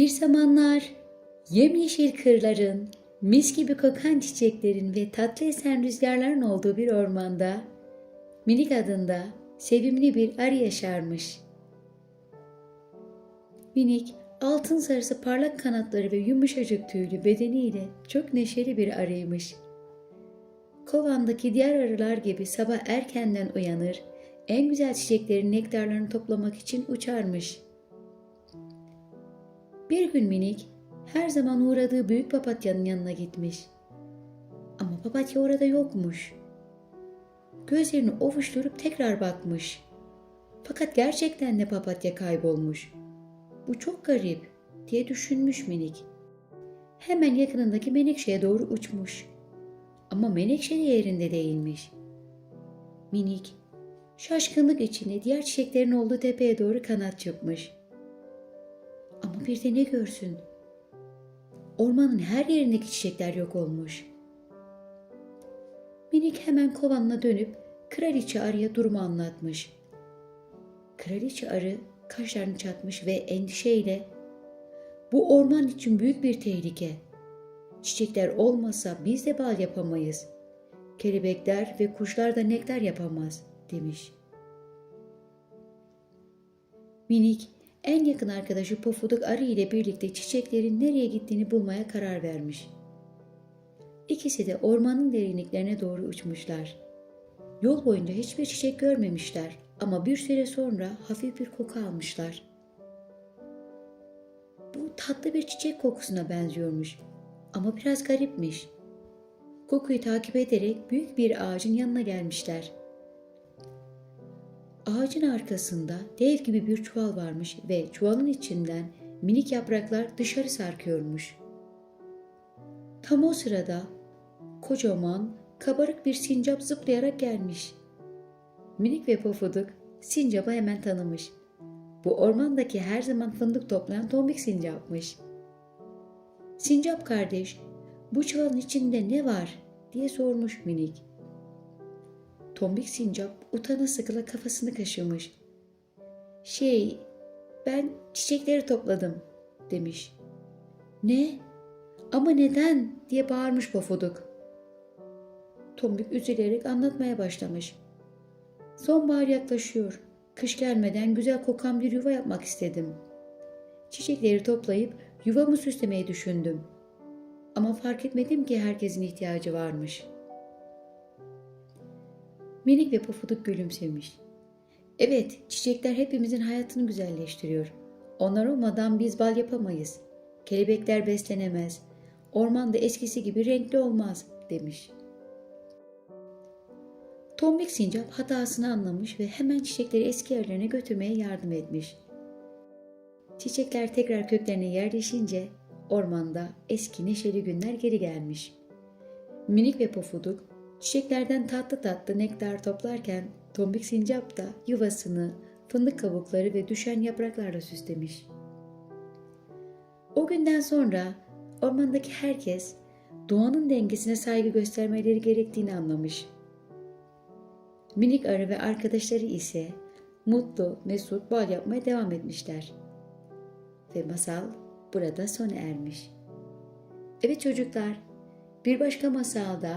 Bir zamanlar yemyeşil kırların, mis gibi kokan çiçeklerin ve tatlı esen rüzgarların olduğu bir ormanda Minik adında sevimli bir arı yaşarmış. Minik, altın sarısı parlak kanatları ve yumuşacık tüylü bedeniyle çok neşeli bir arıymış. Kovandaki diğer arılar gibi sabah erkenden uyanır, en güzel çiçeklerin nektarlarını toplamak için uçarmış. Bir gün minik her zaman uğradığı büyük papatyanın yanına gitmiş. Ama papatya orada yokmuş. Gözlerini ovuşturup tekrar bakmış. Fakat gerçekten de papatya kaybolmuş. Bu çok garip diye düşünmüş minik. Hemen yakınındaki menekşeye doğru uçmuş. Ama menekşe de yerinde değilmiş. Minik şaşkınlık içinde diğer çiçeklerin olduğu tepeye doğru kanat çırpmış. Ama bir de ne görsün? Ormanın her yerindeki çiçekler yok olmuş. Minik hemen kovanına dönüp kraliçe arıya durumu anlatmış. Kraliçe arı kaşlarını çatmış ve endişeyle bu orman için büyük bir tehlike. Çiçekler olmasa biz de bal yapamayız. Kelebekler ve kuşlar da nektar yapamaz demiş. Minik en yakın arkadaşı Pofuduk arı ile birlikte çiçeklerin nereye gittiğini bulmaya karar vermiş. İkisi de ormanın derinliklerine doğru uçmuşlar. Yol boyunca hiçbir çiçek görmemişler ama bir süre sonra hafif bir koku almışlar. Bu tatlı bir çiçek kokusuna benziyormuş ama biraz garipmiş. Kokuyu takip ederek büyük bir ağacın yanına gelmişler. Ağacın arkasında dev gibi bir çuval varmış ve çuvalın içinden minik yapraklar dışarı sarkıyormuş. Tam o sırada kocaman, kabarık bir sincap zıplayarak gelmiş. Minik ve pofuduk sincapı hemen tanımış. Bu ormandaki her zaman fındık toplayan tombik sincapmış. Sincap kardeş, bu çuvalın içinde ne var diye sormuş minik. Tombik sincap utana sıkıla kafasını kaşımış. Şey, ben çiçekleri topladım demiş. Ne? Ama neden diye bağırmış pofuduk. Tombik üzülerek anlatmaya başlamış. Sonbahar yaklaşıyor. Kış gelmeden güzel kokan bir yuva yapmak istedim. Çiçekleri toplayıp yuvamı süslemeyi düşündüm. Ama fark etmedim ki herkesin ihtiyacı varmış. Minik ve pofuduk gülümsemiş. Evet, çiçekler hepimizin hayatını güzelleştiriyor. Onlar olmadan biz bal yapamayız. Kelebekler beslenemez. Orman da eskisi gibi renkli olmaz demiş.'' Tombik sincap hatasını anlamış ve hemen çiçekleri eski yerlerine götürmeye yardım etmiş. Çiçekler tekrar köklerine yerleşince ormanda eski neşeli günler geri gelmiş. Minik ve pofuduk çiçeklerden tatlı tatlı nektar toplarken tombik sincap da yuvasını fındık kabukları ve düşen yapraklarla süslemiş. O günden sonra ormandaki herkes doğanın dengesine saygı göstermeleri gerektiğini anlamış.'' Minik arı ve arkadaşları ise mutlu, mesut bal yapmaya devam etmişler. Ve masal burada sona ermiş. Evet çocuklar, bir başka masalda